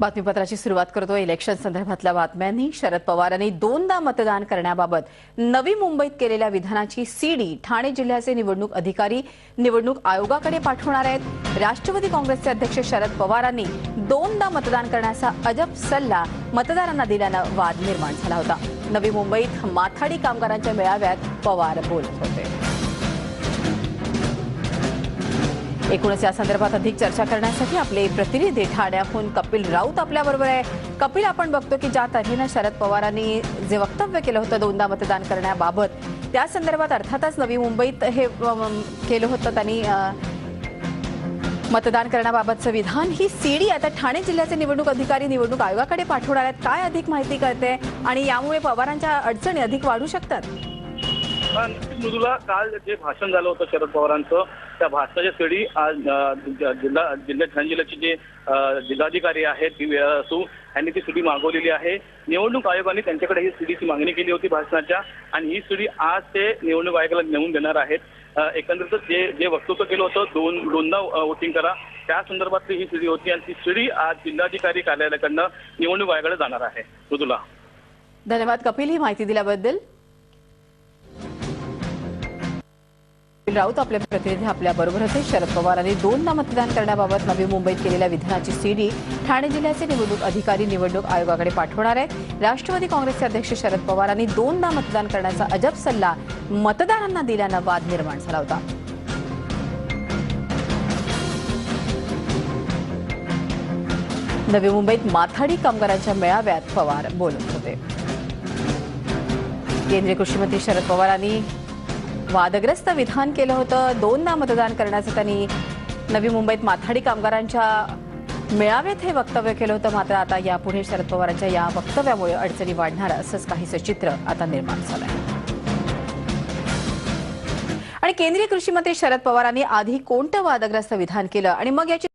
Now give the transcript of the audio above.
बातमीपत्राची सुरुवात करतो इलेक्शन संदर्भातल्या बातम्यांनी. शरद पवारांनी दोनदा मतदान करण्याबाबत नवी मुंबईत केलेल्या विधानाची सीडी ठाणे जिल्ह्याचे निवडणूक अधिकारी निवडणूक आयोगाकडे पाठवणार आहेत. राष्ट्रवादी काँग्रेसचे अध्यक्ष शरद पवारांनी दोनदा मतदान करण्याचा अजब सल्ला मतदारांना दिल्यानं वाद निर्माण झाला होता. नवी मुंबईत माथाडी कामगारांच्या मेळाव्यात पवार बोलत होते. एकूणच या संदर्भात अधिक चर्चा करण्यासाठी आपले प्रतिनिधी ठाण्याहून कपिल राऊत आपल्याबरोबर आहे. कपिल आपण बघतो की ज्या तऱ्हेनं शरद पवारांनी जे वक्तव्य केलं होतं दोनदा मतदान करण्याबाबत त्या संदर्भात अर्थातच नवी मुंबईत हे केलं होतं त्यांनी मतदान करण्याबाबतचं विधान. ही सीडी आता ठाणे जिल्ह्याचे निवडणूक अधिकारी निवडणूक आयोगाकडे पाठवणार आहेत. काय अधिक माहिती कळते आणि यामुळे पवारांच्या अडचणी अधिक वाढू शकतात? मृदुला काल जे भाषण झालं होतं शरद पवारांचं त्या भाषणाच्या सीडी आज जिल्हा जिल्ह्यात ठाणे जिल्ह्याचे जे जिल्हाधिकारी आहेत ती व्ही असू यांनी ती सुडी मागवलेली आहे. निवडणूक आयोगाने त्यांच्याकडे ही सीडीची मागणी केली होती भाषणाच्या आणि ही सीडी आज ते निवडणूक आयोगाला नेऊन देणार आहेत. अ, एकंदरीतच जे जे वक्तव्य केलं होतं दोन दोनदा वोटिंग करा त्या संदर्भातली ही सीडी होती आणि ती सीडी आज जिल्हाधिकारी कार्यालयाकडनं निवडणूक आयोगाकडे जाणार आहे. मृदुला. धन्यवाद कपिल ही माहिती दिल्याबद्दल. राऊत आपले प्रतिनिधी आपल्या बरोबर होते. शरद पवारांनी दोनदा मतदान करण्याबाबत नवी मुंबईत केलेल्या विधानाची सीडी ठाणे जिल्ह्याचे निवडणूक अधिकारी निवडणूक आयोगाकडे पाठवणार आहेत. राष्ट्रवादी काँग्रेसचे अध्यक्ष शरद पवारांनी दोनदा मतदान करण्याचा अजब सल्ला मतदारांना दिल्यानं वाद निर्माण झाला होता. नवी मुंबईत माथाडी कामगारांच्या मेळाव्यात पवार बोलत होते. केंद्रीय कृषी मंत्री शरद पवारांनी वादग्रस्त विधान केलं होतं. दोनदा मतदान करण्याचं त्यांनी नवी मुंबईत माथाडी कामगारांच्या मेळाव्यात हे वक्तव्य केलं होतं. मात्र आता यापुढे शरद पवारांच्या या वक्तव्यामुळे अडचणी वाढणार असंच काहीसं चित्र आता निर्माण झालं आहे आणि केंद्रीय कृषी मंत्री शरद पवारांनी आधी कोणतं वादग्रस्त विधान केलं? आणि मग याची